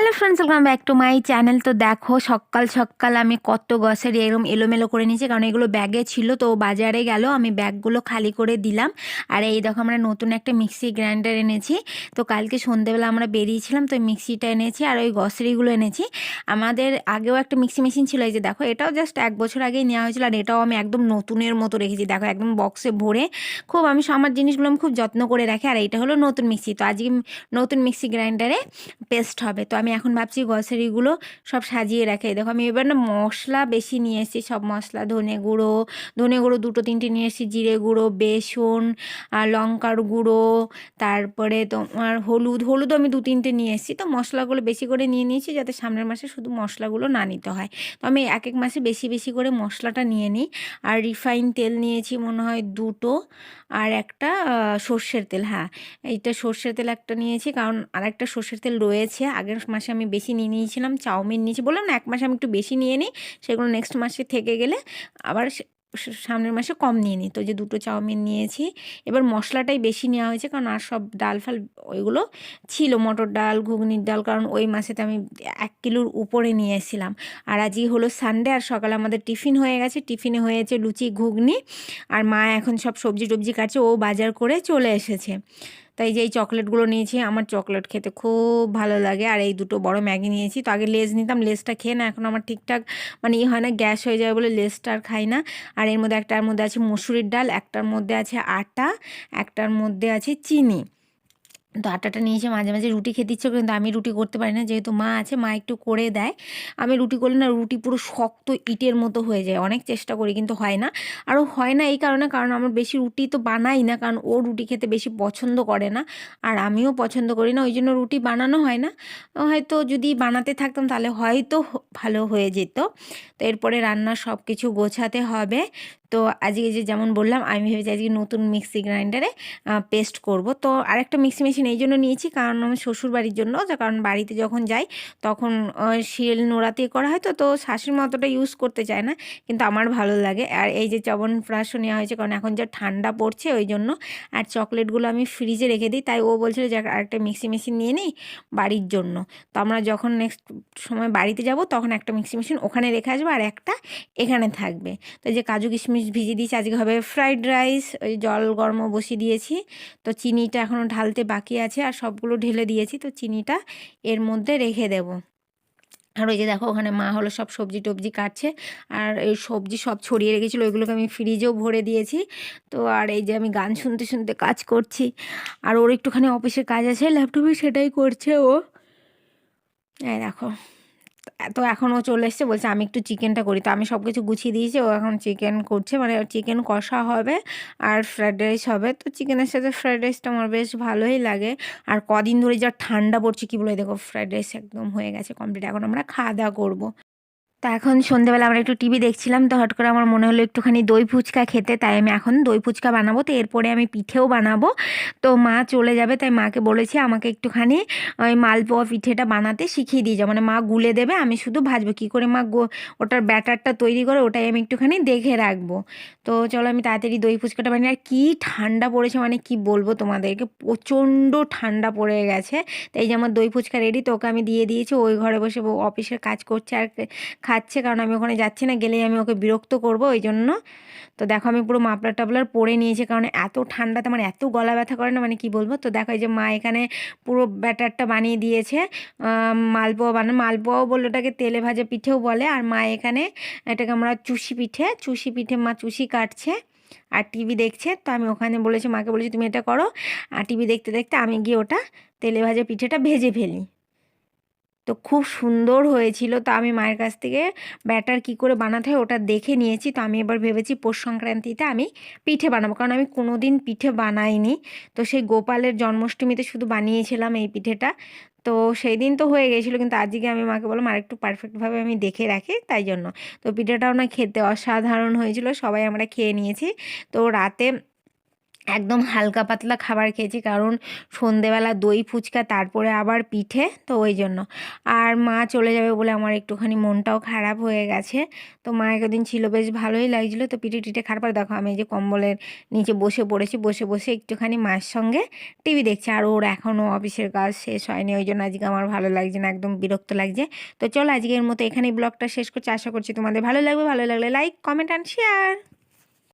Hello friends welcome back to my channel তো দেখো, সকাল সকাল আমি কত গছের এরকম এলোমেলো করে নিয়েছি, কারণ এগুলো ব্যাগে ছিল, তো বাজারে গেল, আমি ব্যাগগুলো খালি করে দিলাম। আর এই দেখো, আমরা নতুন একটা মিক্সি গ্রাইন্ডার এনেছি। তো কালকে সন্ধেবেলা আমরা বেরিয়েছিলাম, তো মিক্সিটা এনেছি আর ওই গসরিগুলো এনেছি। আমাদের আগেও একটা মিক্সি মেশিন ছিল, এই যে দেখো, এটাও জাস্ট এক বছর আগেই নেওয়া হয়েছিল আর এটাও আমি একদম নতুনের মতো রেখেছি। দেখো, একদম বক্সে ভরে খুব আমি আমার জিনিসগুলো আমি খুব যত্ন করে রাখি। আর এইটা হলো নতুন মিক্সি, তো আজকে নতুন মিক্সি গ্রাইন্ডারে পেস্ট হবে। তো আমি এখন ভাবছি গ্রসারিগুলো সব সাজিয়ে রাখে, দেখো আমি এবার না মশলা বেশি নিয়ে এসেছি, সব মশলা, ধনে গুঁড়ো ধনে গুঁড়ো দুটো তিনটে নিয়ে এসেছি, জিরে গুঁড়ো, বেসন, আর লঙ্কার গুঁড়ো, তারপরে তোমার হলুদ হলুদ আমি দু তিনটে নিয়ে এসেছি, তো মশলাগুলো বেশি করে নিয়ে নিয়েছি যাতে সামনের মাসে শুধু মশলাগুলো না নিতে হয়। তো আমি এক এক মাসে বেশি বেশি করে মশলাটা নিয়ে নিই, আর রিফাইন তেল নিয়েছি মনে হয় দুটো, আর একটা সর্ষের তেল হ্যাঁ এইটা সর্ষের তেল একটা নিয়েছি, কারণ আর একটা সর্ষের তেল রয়েছে, আগের মাসে আমি বেশি নিয়ে নিয়েছিলাম, চাউমিন নিয়েছি। বললাম না, এক মাসে আমি একটু বেশি নিয়ে নিই, সেগুলো নেক্সট মাসে থেকে গেলে আবার সামনের মাসে কম নিয়ে নিই। তো যে দুটো চাউমিন নিয়েছি, এবার মশলাটাই বেশি নেওয়া হয়েছে, কারণ আর সব ডাল ফাল ওইগুলো ছিল, মটর ডাল, ঘুগনির ডাল, কারণ ওই মাসেতে আমি এক কিলোর উপরে নিয়ে এসেছিলাম। আর আজই হলো সানডে আর সকালে আমাদের টিফিন হয়ে গেছে, টিফিনে হয়েছে লুচি, ঘুগনি, আর মা এখন সব সবজি টবজি কাটছে, ও বাজার করে চলে এসেছে। তাই যে এই চকলেটগুলো নিয়েছি, আমার চকলেট খেতে খুব ভালো লাগে। আর এই দুটো বড় ম্যাগি নিয়েছি, তো আগে লেজ নিতাম লেসটা খেয়ে না, এখন আমার ঠিকঠাক মানে ই হয় না, গ্যাস হয়ে যায় বলে লেজটা আর খাই না। আর এর মধ্যে একটার মধ্যে আছে মুসুরির ডাল, একটার মধ্যে আছে আটা, একটার মধ্যে আছে চিনি। তো আটাটা নিয়েছে মাঝে মাঝে রুটি খেতে ইচ্ছে কিন্তু আমি রুটি করতে পারি না। যেহেতু মা আছে, মা একটু করে দেয়। আমি রুটি করলে না রুটি পুরো শক্ত ইটের মতো হয়ে যায়। অনেক চেষ্টা করি, কিন্তু হয় না। আরও হয় না এই কারণে, কারণ আমার বেশি রুটি তো বানাই না, কারণ ও রুটি খেতে বেশি পছন্দ করে না। আর আমিও পছন্দ করি না, ওই জন্য রুটি বানানো হয় না। হয়তো যদি বানাতে থাকতাম, তাহলে হয়তো ভালো হয়ে যেত। তো এরপরে রান্না সব কিছু গোছাতে হবে। তো আজকে যে যেমন বললাম, আমি ভেবেছি আজকে নতুন মিক্সি গ্রাইন্ডারে পেস্ট করব। তো আরেকটা মিক্সি মেশিন এই জন্য নিয়েছি, কারণ আমার শ্বশুর বাড়ির জন্য কারণ বাড়িতে যখন যাই, তখন শিল নোড়াতে করা হয় তো তো শাশুড়ি মতোটা ইউজ করতে চায় না, কিন্তু আমার ভালো লাগে। আর এই যে চবন ব্রাশও নেওয়া হয়েছে, কারণ এখন যা ঠান্ডা পড়ছে ওই জন্য, আর চকলেটগুলো আমি ফ্রিজে রেখে দিই, তাই ও বলছিল যে আরেকটা মিক্সি মেশিন নিয়ে নিই বাড়ির জন্য। তো আমরা যখন নেক্সট সময় বাড়িতে যাব, তখন একটা মিক্সি মেশিন ওখানে রেখে আসব, আর একটা এখানে থাকবে। তো যে কাজু কিশমিশ কিশমিশ ভিজিয়ে দিয়েছি। আজকে হবে ফ্রাইড রাইস ওই জল গরমও বসিয়ে দিয়েছি। তো চিনিটা এখনও ঢালতে বাকি আছে আর সবগুলো ঢেলে দিয়েছি। তো চিনিটা এর মধ্যে রেখে দেবো। আর ওই যে দেখো, ওখানে মা হলো সব সবজি টবজি কাটছে। আর এই সবজি সব ছড়িয়ে রেখেছিলো, ওইগুলোকে আমি ফ্রিজেও ভরে দিয়েছি। তো আর এই যে আমি গান শুনতে শুনতে কাজ করছি। আর ওর একটুখানি অফিসের কাজ আছে ল্যাপটপে সেটাই করছে ও। এই দেখো। তো এখন ও চলে এসছে, বলছে আমি একটু চিকেনটা করি। তো আমি সব কিছু গুছিয়ে দিয়েছি, ও এখন চিকেন করছে মানে চিকেন কষা হবে আর ফ্রায়েড রাইস হবে। তো চিকেনের সাথে ফ্রায়েড রাইসটা আমার বেশ ভালোই লাগে। আর কদিন ধরে যা ঠান্ডা পড়ছে, কী বলে, দেখো ফ্রায়েড রাইস একদম হয়ে গেছে কমপ্লিট এখন আমরা খাওয়া দাওয়া করব। তা এখন সন্ধ্যেবেলা আমরা একটু টিভি দেখছিলাম, তো হট করে আমার মনে হলো একটুখানি দই ফুচকা খেতে, তাই আমি এখন দই ফুচকা বানাবো, তো এরপরে আমি পিঠেও বানাবো। তো মা চলে যাবে, তাই মাকে বলেছি আমাকে একটুখানি ওই মালপোয়া পিঠেটা বানাতে শিখিয়ে দিয়ে যাও মানে মা গুলে দেবে, আমি শুধু ভাজবো। কী করে মা ওটার ব্যাটারটা তৈরি করে ওটাই আমি একটুখানি দেখে রাখব। তো চলো আমি তাড়াতাড়ি দই ফুচকাটা বানিয়ে, আর কী ঠান্ডা পড়েছে মানে কি বলব তোমাদেরকে, প্রচণ্ড ঠান্ডা পড়ে গেছে। তাই যে আমার দই ফুচকা রেডি তো ওকে আমি দিয়ে দিয়েছি ওই ঘরে বসে অফিসের কাজ করছে, আর খাচ্ছে, কারণ আমি ওখানে যাচ্ছি না, গেলেই আমি ওকে বিরক্ত করব, ওই জন্য। তো দেখো, আমি পুরো মাপলার টাপলার পরে নিয়েছি, কারণ এত ঠান্ডাতে আমার এত গলা ব্যথা করে না মানে কি বলব? তো দেখো, এই যে মা এখানে পুরো ব্যাটারটা বানিয়ে দিয়েছে মালপোয়া বানানো মালপোয়াও বলে ওটাকে তেলে ভাজা পিঠেও বলে, আর মা এখানে এটাকে আমরা চুষি পিঠে চুষি পিঠে মা চুষি কাটছে, আর টিভি দেখছে, তো আমি ওখানে বলেছি, মাকে বলেছি তুমি এটা করো। আর টিভি দেখতে দেখতে আমি গিয়ে ওটা তেলে ভাজা পিঠেটা ভেজে ফেলি। তো খুব সুন্দর হয়েছিল। তো আমি মায়ের কাছ থেকে ব্যাটার কি করে বানাতে হয় ওটা দেখে নিয়েছি। তো আমি এবার ভেবেছি পৌষ সংক্রান্তিতে আমি পিঠে বানাবো। কারণ আমি কোনো দিন পিঠে বানাইনি। তো সেই গোপালের জন্মাষ্টমীতে শুধু বানিয়েছিলাম এই পিঠেটা। তো সেই দিন তো হয়ে গেছিল। কিন্তু আজকে আমি মাকে বললাম, আর একটু পারফেক্টভাবে আমি দেখে রাখি। তাই জন্য। তো পিঠেটাও না খেতে অসাধারণ হয়েছিল। সবাই আমরা খেয়ে নিয়েছি। তো রাতে একদম হালকা পাতলা খাবার খেয়েছি, কারণ সন্ধেবেলা দই ফুচকা, তারপরে আবার পিঠে, তো ওই জন্য। আর মা চলে যাবে বলে আমার একটুখানি মনটাও খারাপ হয়ে গেছে। তো মা একদিন ছিল বেশ ভালোই লাগছিল, তো পিঠে টিঠে খাওয়ার পর দেখো আমি যে কম্বলের নিচে বসে পড়েছি, বসে বসে একটুখানি মায়ের সঙ্গে টিভি দেখছি, আর ওর এখনও অফিসের কাজ শেষ হয়নি, ওই জন্য আজকে আমার ভালো লাগছে না, একদম বিরক্ত লাগছে। তো চলো আজকের মতো এখানেই ব্লগটা শেষ করছি, আশা করছি তোমাদের ভালো লাগবে, ভালো লাগলে লাইক কমেন্ট অ্যান্ড শেয়ার